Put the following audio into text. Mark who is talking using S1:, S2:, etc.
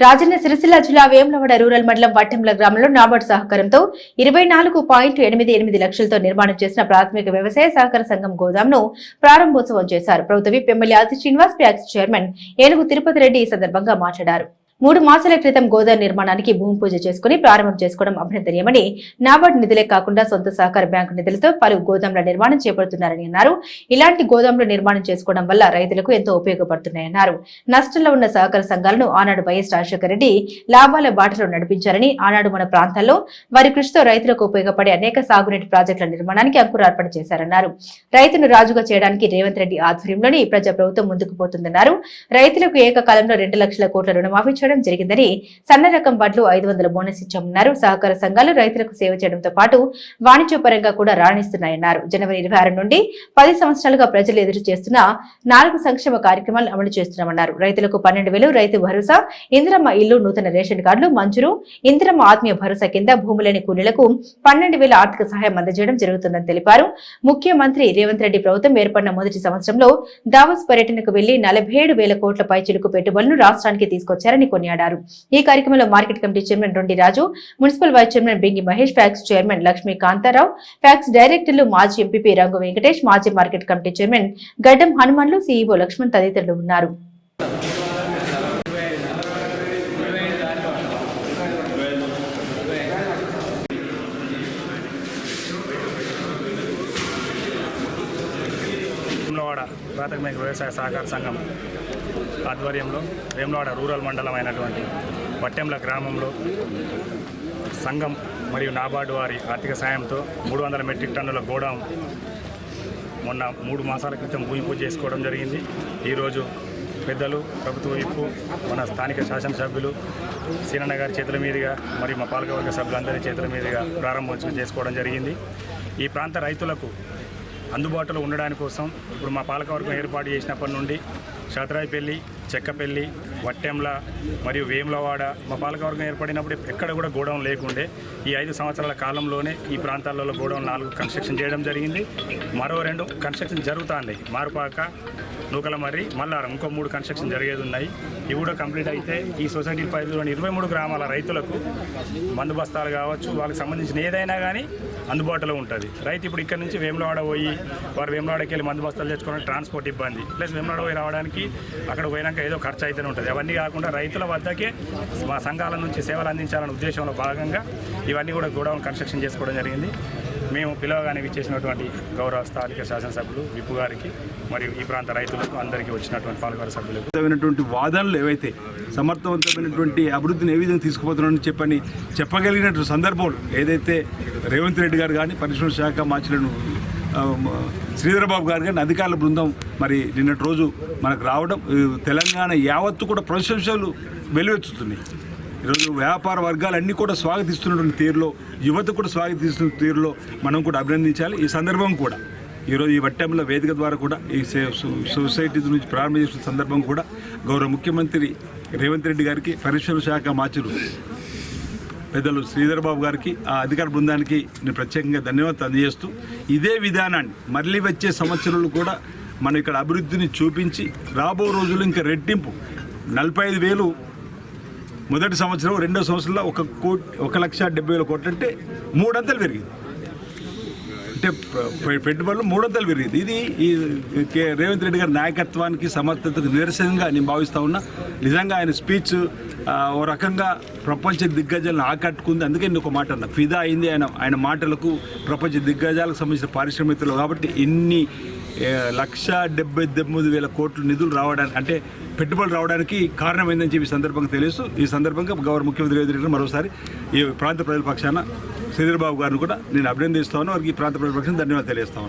S1: రాజన్న సిరిసిల్ల జిల్లా వేములవాడ రూరల్ మండలం వట్టెంల గ్రామంలో నాబార్డు సహకారంతో ఇరవై నాలుగు పాయింట్ ఎనిమిది ఎనిమిది లక్షలతో నిర్మాణం చేసిన ప్రాథమిక వ్యవసాయ సహకార సంఘం గోదాంను ప్రారంభోత్సవం చేశారు. ప్రభుత్వ విప్ ఎమ్మెల్యే ఆది శ్రీనివాస్ ప్యాక్స్ చైర్మన్ ఏనుగు తిరుపతి రెడ్డి ఈ సందర్భంగా మాట్లాడారు. మూడు మాసాల క్రితం గోదావరి నిర్మాణానికి భూమి పూజ చేసుకుని ప్రారంభం చేసుకోవడం అభినందనీయమని నాబార్డు నిధులే కాకుండా సొంత సహకార బ్యాంకు నిధులతో పలు గోదాముల నిర్మాణం చేపడుతున్నారని అన్నారు. ఇలాంటి గోదాముల నిర్మాణం చేసుకోవడం వల్ల రైతులకు ఎంతో ఉపయోగపడుతున్నాయన్నారు. నష్టంలో ఉన్న సహకార సంఘాలను ఆనాడు వైఎస్ రాజశేఖర రెడ్డి లాభాల బాటలో నడిపించారని ఆనాడు మన ప్రాంతాల్లో వారి కృషితో రైతులకు ఉపయోగపడే అనేక సాగునీటి ప్రాజెక్టుల నిర్మాణానికి అంకురార్పణ చేశారన్నారు. రైతును రాజుగా చేయడానికి రేవంత్ రెడ్డి ఆధ్వర్యంలోని ప్రజా ప్రభుత్వం ముందుకు పోతుందన్నారు. రైతులకు ఏకకాలంలో రెండు లక్షల కోట్ల రుణమాఫీ చేయడం జరిగిందని సన్న రకం వడ్లు ఐదు వందల బోనస్ ఇచ్చామన్నారు. సహకార సంఘాలు రైతులకు సేవ చేయడంతో పాటు వాణిజ్యపరంగా కూడా రాణిస్తున్నాయన్నారు. జనవరి ఇరవై ఆరు నుండి పది సంవత్సరాలుగా ప్రజలు ఎదురు చేస్తున్న నాలుగు సంక్షేమ కార్యక్రమాలు అమలు చేస్తున్నామన్నారు. రైతులకు పన్నెండు వేలు రైతు భరోసా ఇందిరమ్మ ఇల్లు నూతన రేషన్ కార్డులు మంజూరు ఇందిరమ్మ ఆత్మీయ భరోసా కింద భూములేని కూలీలకు పన్నెండు వేల ఆర్థిక సహాయం అందజేయడం జరుగుతుందని తెలిపారు. ముఖ్యమంత్రి రేవంత్ రెడ్డి ప్రభుత్వం ఏర్పడిన మొదటి సంవత్సరంలో దావోస్ పర్యటనకు వెళ్ళి నలభై ఏడు వేల కోట్ల పైచిలుకు పెట్టుబడులను రాష్ట్రానికి తీసుకొచ్చారని కొనియాడారు. ఈ కార్యక్రమంలో market committee chairman Rondi Raju municipal vice chairman Bingi Mahesh PACS chairman Lakshmi Kantharao PACS డైరెక్టర్లు మాజీ ఎంపీపీ రంగు వెంకటేష్ మాజీ మార్కెట్ కమిటీ చైర్మన్ గడ్డం హనుమాన్లు సీఈఓ లక్ష్మణ్ తదితరులు ఉన్నారు.
S2: వేములవాడ ప్రాథమిక వ్యవసాయ సహకార సంఘం ఆధ్వర్యంలో వేములవాడ రూరల్ మండలం అయినటువంటి పట్టెంల గ్రామంలో సంఘం మరియు నాబార్డు వారి ఆర్థిక సాయంతో మూడు వందల మెట్రిక్ టన్నుల గోడౌన్ మొన్న మూడు మాసాల క్రితం భూమి పూజ చేసుకోవడం జరిగింది. ఈరోజు పెద్దలు ప్రభుత్వ వైపు మన స్థానిక శాసనసభ్యులు సీనన్న గారి చేతుల మీదుగా మరియు మా పాలకవర్గ సభ్యులందరి చేతుల మీదుగా ప్రారంభోత్సవం చేసుకోవడం జరిగింది. ఈ ప్రాంత రైతులకు అందుబాటులో ఉండడానికి కోసం ఇప్పుడు మా పాలకవర్గం ఏర్పాటు చేసినప్పటి నుండి షాతరాయిపల్లి చెక్కపల్లి వట్టెంల మరియు వేములవాడ మా పాలకవర్గం ఏర్పడినప్పుడు ఎక్కడ కూడా గోడౌన్ లేకుండే ఈ ఐదు సంవత్సరాల కాలంలోనే ఈ ప్రాంతాలలో గోడౌన్ నాలుగు కన్స్ట్రక్షన్ చేయడం జరిగింది. మరో రెండు కన్స్ట్రక్షన్ జరుగుతుంది మారుపాక నూకల మర్రి మల్లారం ఇంకో మూడు కన్స్ట్రక్షన్ జరిగేది ఉన్నాయి. ఇవి కూడా కంప్లీట్ అయితే ఈ సొసైటీ పరిధిలోని ఇరవై మూడు గ్రామాల రైతులకు మందు బస్తాలు కావచ్చు వాళ్ళకి సంబంధించిన ఏదైనా కానీ అందుబాటులో ఉంటుంది. రైతు ఇప్పుడు ఇక్కడ నుంచి వేములవాడ పోయి వారు వేములవాడకి వెళ్ళి మందు బస్తాలు తెచ్చుకోవడానికి ట్రాన్స్పోర్ట్ ఇబ్బంది. ప్లస్ వేములవాడ పోయి రావడానికి అక్కడ పోయినాక ఏదో ఖర్చు అయితేనే ఉంటుంది. అవన్నీ కాకుండా రైతుల వద్దకే మా సంఘాల నుంచి సేవలు అందించాలనే ఉద్దేశంలో భాగంగా ఇవన్నీ కూడా గోడౌన్ కన్స్ట్రక్షన్ చేసుకోవడం జరిగింది. మేము పిలవగానే ఇచ్చేసినటువంటి గౌరవ స్థానిక శాసనసభ్యులు విప్పు గారికి మరియు ఈ ప్రాంత రైతులకు అందరికీ వచ్చినటువంటి పాలకవర్గ సభ్యులకు.
S3: సమర్థవంతమైనటువంటి వాదనలు ఏవైతే సమర్థవంతమైనటువంటి అభివృద్ధిని ఏ విధంగా తీసుకుపోతున్నారని చెప్పని చెప్పగలిగినటువంటి సందర్భంలో ఏదైతే రేవంత్ రెడ్డి గారు కానీ పరిశ్రమ శాఖ మార్చిలను శ్రీధరబాబు గారు కానీ అధికారుల బృందం మరి నిన్నటి రోజు మనకు రావడం తెలంగాణ యావత్తు కూడా ప్రశంసలు వెలువెచ్చుతున్నాయి ఈరోజు వ్యాపార వర్గాలన్నీ కూడా స్వాగతిస్తున్నటువంటి తీరులో యువత కూడా స్వాగతిస్తున్న తీరులో మనం కూడా అభినందించాలి. ఈ సందర్భం కూడా ఈరోజు ఈ వట్టంలో వేదిక ద్వారా కూడా ఈ సో- సొసైటీ నుంచి ప్రారంభం చేసిన సందర్భం కూడా గౌరవ ముఖ్యమంత్రి రేవంత్ రెడ్డి గారికి పరిశ్రమ శాఖ మాచులు పెద్దలు శ్రీధర్బాబు గారికి ఆ అధికార బృందానికి నేను ప్రత్యేకంగా ధన్యవాదాలు అందజేస్తూ ఇదే విధానాన్ని మళ్ళీ వచ్చే సంవత్సరాలు కూడా మనం ఇక్కడ అభివృద్ధిని చూపించి రాబో రోజులు ఇంకా రెట్టింపు నలభై ఐదు వేలు మొదటి సంవత్సరం రెండో సంవత్సరంలో ఒక కోటి ఒక లక్ష డెబ్బై వేల కోట్లు అంటే మూడంతలు పెరిగింది. అంటే పెట్టుబడులు మూడొంతలు పెరిగింది. ఇది ఈ కే- రేవంత్ రెడ్డి గారి నాయకత్వానికి సమర్థతకు నిరసనగా నేను భావిస్తూ ఉన్నా. నిజంగా ఆయన స్పీచ్ ఓ రకంగా ప్రపంచ దిగ్గజాలను ఆకట్టుకుంది. అందుకే నేను ఒక మాట అన్నా. ఫిదా అయింది ఆయన ఆయన మాటలకు ప్రపంచ దిగ్గజాలకు సంబంధించిన పారిశ్రామికలు కాబట్టి ఇన్ని లక్ష డెబ్బై తొమ్మిది వేల కోట్ల నిధులు రావడానికి అంటే పెట్టుబడులు రావడానికి కారణమైందని చెప్పి సందర్భంగా తెలుసు ఈ సందర్భంగా గౌరవ ముఖ్యమంత్రి రేవంత్ రెడ్డి మరోసారి ఈ ప్రాంత ప్రజల పక్షాన శ్రీధర్బాబు గారిని కూడా నేను అభినందిస్తాను వారికి ఈ ప్రాంత ప్రజల పక్షాన ధన్యవాదాలు తెలియజేస్తా